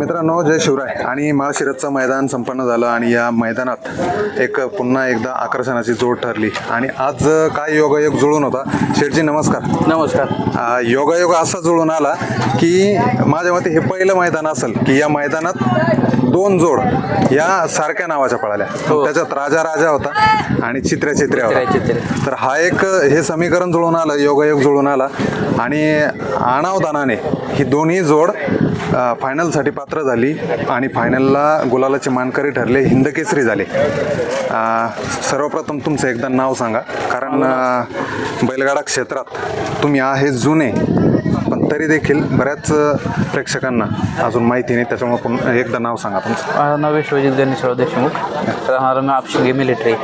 मित्रांनो जय शिवराय. आणि माळशिरसचं मैदान संपन्न झालं आणि या मैदानात एक पुन्हा एकदा आकर्षणाची जोड ठरली. आणि आज काय योगायोग जुळून होता? शेठजी नमस्कार. नमस्कार. योगायोग असा जुळून आला की माझ्या मते हे पहिलं मैदान असेल की या मैदानात दोन जोड या सारख्या नावाच्या पळाल्या. हो. त्याच्यात राजा राजा होता आणि चित्र्या चित्र्या होता. तर हा एक हे समीकरण जुळून आलं योगायोग जुळून आला. आणि अनावधानाने ही दोन्ही जोड फायनलसाठी पात्र झाली आणि फायनलला गुलालाचे मानकरी ठरले हिंद केसरी झाले सर्वप्रथम तुमचं एकदा नाव सांगा कारण बैलगाडा क्षेत्रात तुम्ही आहे जुने पण तरी देखील बऱ्याच प्रेक्षकांना अजून माहिती नाही त्याच्यामुळे पुन्हा एकदा नाव सांगा तुमचं. माझं नाव विश्वजित गणेशराव देशमुख. राहणार मी आपशिंगे मिलिटरी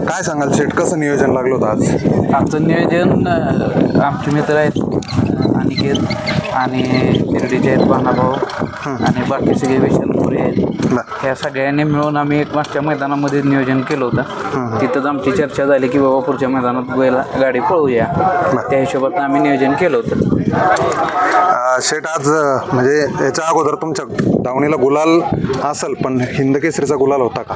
काय सांगाल शेट कसं नियोजन लागलं होतं आज? आमचं नियोजन आमचे मित्र आहेत paligid आणि शिर्डीचे आहेत भानाभाऊ आणि बाकी सगळे विशालपुरी आहेत. ह्या सगळ्यांनी मिळून आम्ही एक मागच्या मैदानामध्ये नियोजन केलं होतं. तिथंच आमची चर्चा झाली की बाबा पुढच्या मैदानात बैला गाडी पळवूया. त्या हिशोबात आम्ही नियोजन केलं होतं. शेठ आज म्हणजे याच्या अगोदर तुमच्या दावणीला गुलाल असेल पण हिंद केसरीचा गुलाल होता का?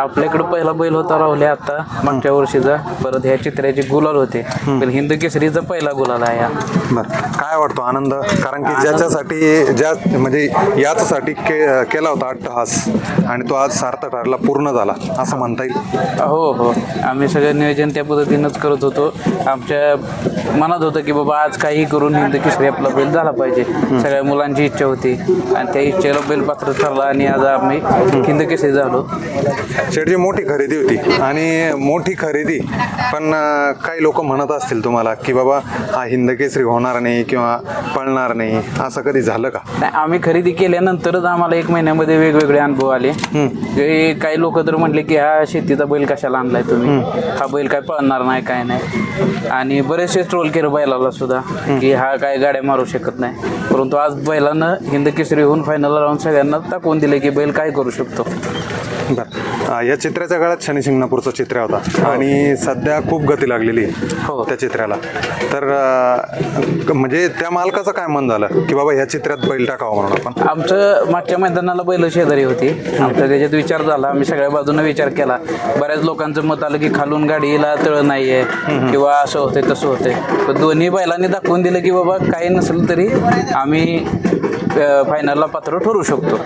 आपल्याकडे पहिला बैल होता राहुल्या आता मागच्या वर्षीचा. परत ह्या चित्र्याचे गुलाल होते. पण हिंद केसरीचा पहिला गुलाल आहे काय वाटतो आनंद? कारण की ज्याच्यासाठी ज्या म्हणजे याच्यासाठी के केला होता अट्टहास आणि तो आज सार्थ ठरला पूर्ण झाला असं म्हणता येईल. हो हो. आम्ही सगळं नियोजन त्या पद्धतीनंच करत होतो. आमच्या मनात होतं की बाबा आज काही करून हिंद केसरी आपला बैल झाला पाहिजे. सगळ्या मुलांची इच्छा होती आणि त्या इच्छेला बैल पात्र ठरला आणि आज आम्ही हिंद केसरी झालो. शेठची मोठी खरेदी होती आणि मोठी खरेदी. पण काही लोक म्हणत असतील तुम्हाला की बाबा हा हिंद केसरी होणार नाही किंवा पळणार नाही. असं कधी झालं का? नाही आम्ही खरेदी केल्यानंतरच आम्हाला एक महिन्यामध्ये वेगवेगळे अनुभव आले. काही लोक तर म्हटले की हा शेतीचा बैल कशाला आणलाय तुम्ही? हा बैल काय पळणार नाही काय नाही. आणि बरेचसे ट्रोल केलं बैलाला सुद्धा की हा काय गाड्या मारू शकत नाही. परंतु आज बैलानं हिंद केसरी होऊन फायनलला राहून सगळ्यांना दाखवून दिले की बैल काय करू शकतो. बरं. या चित्राच्या काळात शनी शिंगणापूरचा चित्र होता. आणि सध्या खूप गती लागलेली आहे हो. त्या चित्राला. तर म्हणजे त्या मालकाचं काय मन झालं? की बाबा ह्या चित्रात बैल टाकावा म्हणून आपण? आमचं मागच्या मैदानाला बैल शेजारी होती. आमचा त्याच्यात विचार झाला. आम्ही सगळ्या बाजूने विचार केला. बऱ्याच लोकांचं मत आलं की खालून गाडीला तळ नाहीये किंवा असं होतंय तसं होतंय. पण दोन्ही बैलांनी दाखवून दिलं की बाबा काही नसेल तरी आम्ही फायनलला पात्र ठरू शकतो.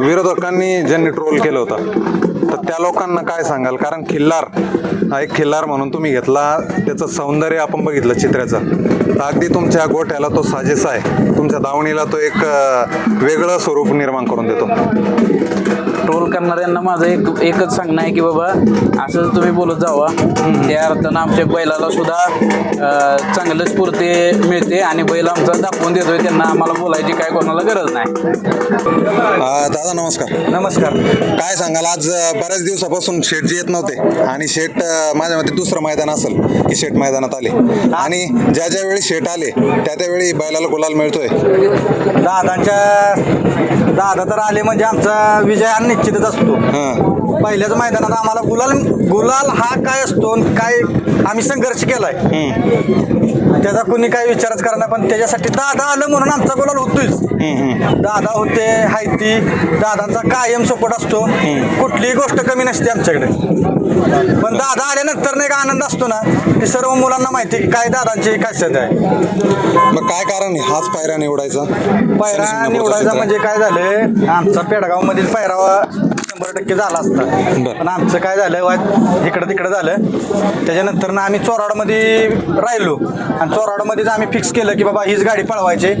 विरोधकांनी ज्यांनी ट्रोल केलं होतं तर त्या लोकांना काय सांगाल? कारण खिल्लार हा एक खिल्लार म्हणून तुम्ही घेतला त्याचं सौंदर्य आपण बघितलं चित्राचं. तर अगदी तुमच्या गोठ्याला तो साजेसा आहे. तुमच्या दावणीला तो एक वेगळं स्वरूप निर्माण करून देतो. ट्रोल करणाऱ्यांना माझं एक एकच सांगणं आहे की बाबा असं तुम्ही बोलत जावा त्या अर्थानं आमच्या बैलाला सुद्धा चांगलं स्फूर्ती मिळते आणि बैल आमचा दाखवून देतोय त्यांना आम्हाला बोलायची काय कोणाला गरज नाही. अ, दादा नमस्कार. नमस्कार. काय सांगाल आज अ, बऱ्याच दिवसापासून शेठ जी येत नव्हते आणि अ, माझ्या मते दुसरं मैदान असेल की शेठ मैदानात आले. आणि ज्या ज्या वेळी शेठ आले त्या त्यावेळी बैलाला गुलाल मिळतोय. दादांच्या दादा तर आले म्हणजे आमचा विजय हा निश्चितच असतो. हां. पहिल्याच मैदानात आम्हाला गुलाल गुलाल हा काय असतो आणि काय आम्ही संघर्ष केलाय. त्याचा कोणी काही विचारच करणार पण त्याच्यासाठी दादा आलं म्हणून आमचा गुलाल होतोच दादा होते हायती दादांचा कायम सपोर्ट असतो. कुठलीही गोष्ट कमी नसते आमच्याकडे. पण दादा आल्यानंतर नाही का आनंद असतो ना की सर्व मुलांना माहिती की काय दादांची खासियत आहे. मग काय कारण आहे? हाच पायरा निवडायचा. पायरा निवडायचा म्हणजे काय झालं आमचा पेडगाव मधील पायरा शंभर टक्के झाला असता. बरं. पण आमचं काय झालं वा इकडं तिकडं झालं. त्याच्यानंतर ना आम्ही चोराडमध्ये राहिलो. आणि चोराडमध्येच आम्ही फिक्स केलं की बाबा हीच गाडी पळवायची.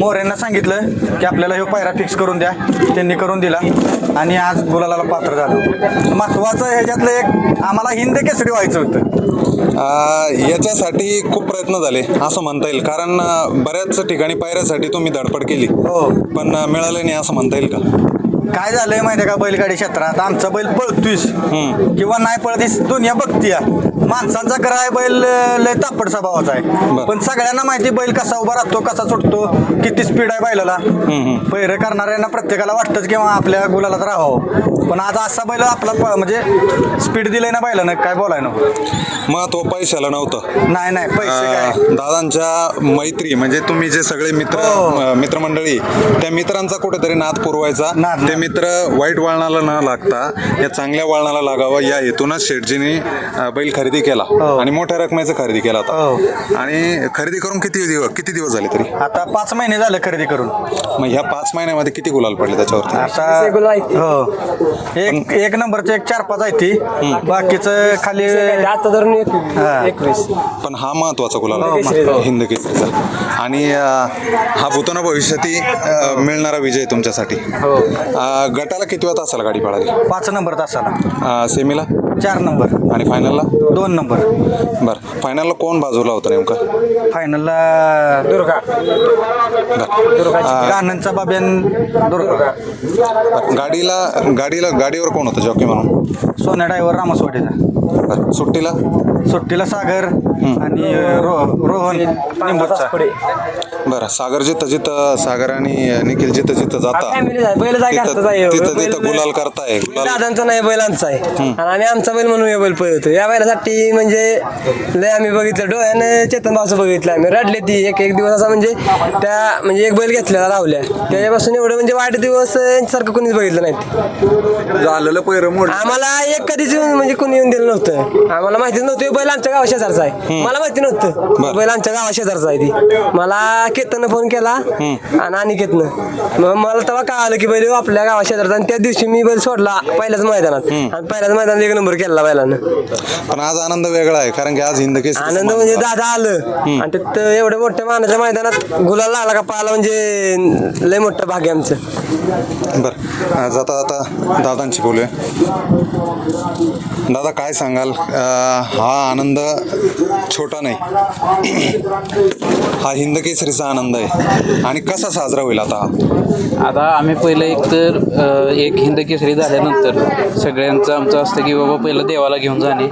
मोऱ्यांना सांगितलं की आपल्याला हे पायरा फिक्स करून द्या. त्यांनी करून दिला. आणि आज गुलाला पात्र झालो. महत्वाचं ह्याच्यातलं एक आम्हाला हिंद केसरी व्हायचं होतं. याच्यासाठी खूप प्रयत्न झाले असं म्हणता येईल. कारण बऱ्याच ठिकाणी पायऱ्यासाठी तुम्ही धडपड केली. हो. पण मिळालं नाही असं म्हणता येईल का? काय झालंय माहिती का? बैलगाडी क्षेत्रात आमचा बैल पळतोयस. किंवा नाही पळतीस दुनिया बघतीया. माणसांचा ग्रह आहे बैल लय तापड स्वभावाचा आहे. पण सगळ्यांना माहिती बैल कसा उभा राहतो कसा सुटतो किती स्पीड आहे बैलाला. पैर करणाऱ्यांना प्रत्येकाला वाटतंच किंवा आपल्या गुलालात राहावं. पण आज असा बैल आपला म्हणजे स्पीड दिलंय ना बैलानं काय बोलाय ना महत्त्व पैशाला नव्हतं. नाही नाही पैसे काय? दादांच्या मैत्री म्हणजे तुम्ही जे सगळे मित्र हो. मित्रमंडळी त्या मित्रांचा कुठेतरी नाद पुरवायचा. ते मित्र वाईट वळणाला न लागता या चांगल्या वळणाला लागावं या हेतूनच शेठजीने अं, बैल खरेदी केला. हो. आणि मोठ्या रकमेचा खरेदी केला हो. होता आणि खरेदी करून किती दिवस किती दिवस झाले तरी? आता पाच महिने झाले खरेदी करून. मग ह्या पाच महिन्यामध्ये किती गुलाल पडले त्याच्यावरती? आता हो. एक एक नंबरचे एक चार पाच आहे ती. बाकीचं खाली आता धरून एक- हा. एकवीस. पण हा महत्त्वाचा गुलाल हो, आहे. हिंद केसरीचा. आणि अं, हा भूताना भविष्याती अं, मिळणारा विजय तुमच्यासाठी. हो. अं, गटाला किती वेळा तासाला गाडी पळाली? पाच नंबर तासाला अं, सेमीला? चार नंबर. आणि फायनलला दोन नंबर. बरं. फायनलला कोण बाजूला होतं नेमकं? फायनलला दुर्गा. गाण्यांचा बाब्यान दुर्गा. बरं. गाडीला गाडीला गाडीवर कोण होतं? जॉकी म्हणून. सोन्या ड्रायव्हर रामसवाडीचा बरं सुट्टीला? सुट्टीला सागर आणि रो रोहन निंबूचा. बरं सागर जिथं जिथं सागर आणि निखिल जिथं जिथं जाता फॅमिली आहे बैल जागी तिथं असतात आहे तिथं बैल- तिथं गुलाल करताय गुलाल. दादांचा नाही बैल आमचा आहे. आणि आम्ही आमचा बैल म्हणून हे बैल पळतो या बैलासाठी म्हणजे लय आम्ही बघितलं. डोळ्यानं चेतन भाऊचं बघितलं आम्ही. रडले ती. एक एक दिवस असा म्हणजे त्या म्हणजे एक बैल घेतलेला लावल्या. त्याच्यापासून एवढं म्हणजे वाईट दिवस यांच्यासारखं कोणीच बघितलं नाही झालेलं पैर मोड आम्हाला एक कधीच येऊन म्हणजे कोणी येऊन दिलं नव्हतं. आम्हाला माहितीच नव्हतं. बैल आमच्या गावा शेजारचा आहे. मला माहिती नव्हतं. बैल आमच्या गावा शेजारचा आहे ती. मला केतननं फोन केला आणि अनिकेतनं. मग मला तेव्हा कळालं की बैल आपल्या गावा शेजारचा आणि त्या दिवशी मी बैल सोडला पहिल्याच मैदानात. आणि पहिल्याच मैदानात एक नंबर केला बैलानं. पण आज आनंद वेगळा आहे कारण की आज हिंद केसरी आनंद म्हणजे दादा आलं. आणि तिथं एवढ्या मोठ्या मानाच्या मैदानात गुलाल लागला का पाहिला म्हणजे लय मोठं भाग्य आमचं. बरं. अं, जाता जाता दादांची बोलूया. दादा काय सांगाल हा आनंद छोटा नाही. हा हिंद केसरीचा आनंद आहे. आणि कसा साजरा होईल आता? आता आम्ही पहिलं एक तर एक हिंद केसरी झाल्यानंतर सगळ्यांचं आमचं असतं की बाबा पहिलं देवाला घेऊन जाणे.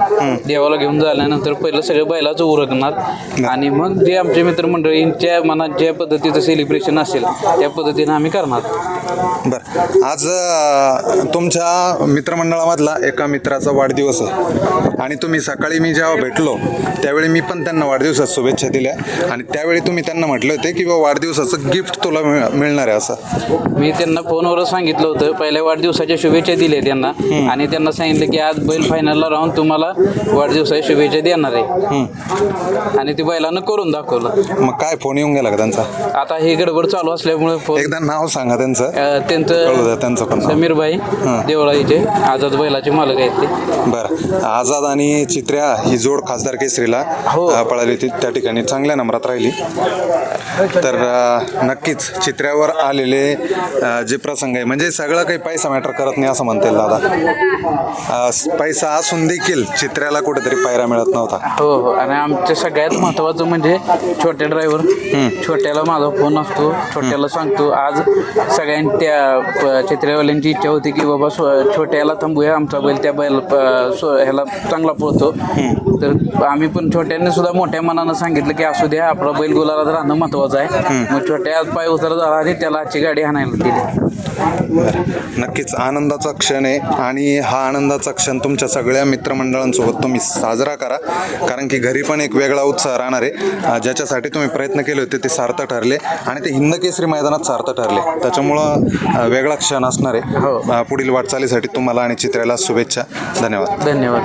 देवाला घेऊन झाल्यानंतर पहिलं सगळं बैलाचं उरकणार. आणि मग जे आमचे मित्रमंडळींच्या मनात ज्या पद्धतीचं सेलिब्रेशन असेल त्या पद्धतीनं आम्ही करणार. बरं. आज तुमच्या मित्रमंडळामधला एका मित्राचा वाढदिवस आहे. आणि तुम्ही सकाळी मी जेव्हा भेटलो त्यावेळी मी पण त्यांना वाढदिवसात शुभेच्छा दिल्या. आणि त्यावेळी तुम्ही त्यांना म्हटले होते की बा वाढदिवसाचं गिफ्ट तुला मिळ- मिळणार आहे असं. मी त्यांना फोनवरच सांगितलं होतं पहिल्या वाढदिवसाच्या शुभेच्छा दिल्या त्यांना. आणि त्यांना सांगितलं की आज बैल फायनलला राहून तुम्हाला वाढदिवसाच्या शुभेच्छा देणार आहे. आणि ते बैलानं करून दाखवलं. मग काय फोन येऊन गेला का त्यांचा? आता हे गडबड चालू असल्यामुळे एकदा नाव सांगा त्यांचं. त्यांचं त्यांचं पण नाव. समीरभाई देवळाईचे आझाद बैलाचे मालक आहेत ते. बरं. आझाद आणि चित्र्या ही जोड खासदार केसरीला हो. अ, पळाली होती. त्या ठिकाणी चांगल्या नंबरात राहिली. तर अ, नक्कीच चित्र्यावर आलेले अ, जे प्रसंग आहे म्हणजे सगळं काही पैसा मॅटर करत नाही असं म्हणता येईल दादा. अ, स- पैसा असून देखील चित्र्याला कुठेतरी पायरा मिळत नव्हता. हो हो. आणि आमच्या सगळ्यात महत्त्वाचं म्हणजे छोट्या ड्रायव्हर छोट्याला माझा फोन असतो. छोट्याला सांगतो. आज सगळ्यां त्या प- चित्रेवाल्यांची इच्छा होती की बाबा स्व- छोट्याला थांबूया. आमचा बैल त्या बैल प- स्व- ह्याला चांगला पळतो तर आम्ही पण छोट्याने सुद्धा मोठ्या मनानं सांगितलं की असू द्या आपला बैल गुलाला राहणं महत्त्वाचं आहे. मग छोट्या आज पाय उतर झाला आणि त्याला आजची गाडी हाणायला दिली. नक्कीच आनंदाचा क्षण आहे आणि हा आनंदाचा क्षण तुमच्या सगळ्या मित्रमंडळांसोबत तुम्ही साजरा करा. कारण की घरी पण एक वेगळा उत्साह राहणार आहे. ज्याच्यासाठी तुम्ही प्रयत्न केले होते ते सार्थ ठरले आणि ते हिंद केसरी मैदानात सार्थ ठरले. त्याच्यामुळं वेगळा क्षण असणार आहे. हो. पुढील वाटचालीसाठी तुम्हाला आणि चित्र्याला शुभेच्छा. धन्यवाद. धन्यवाद.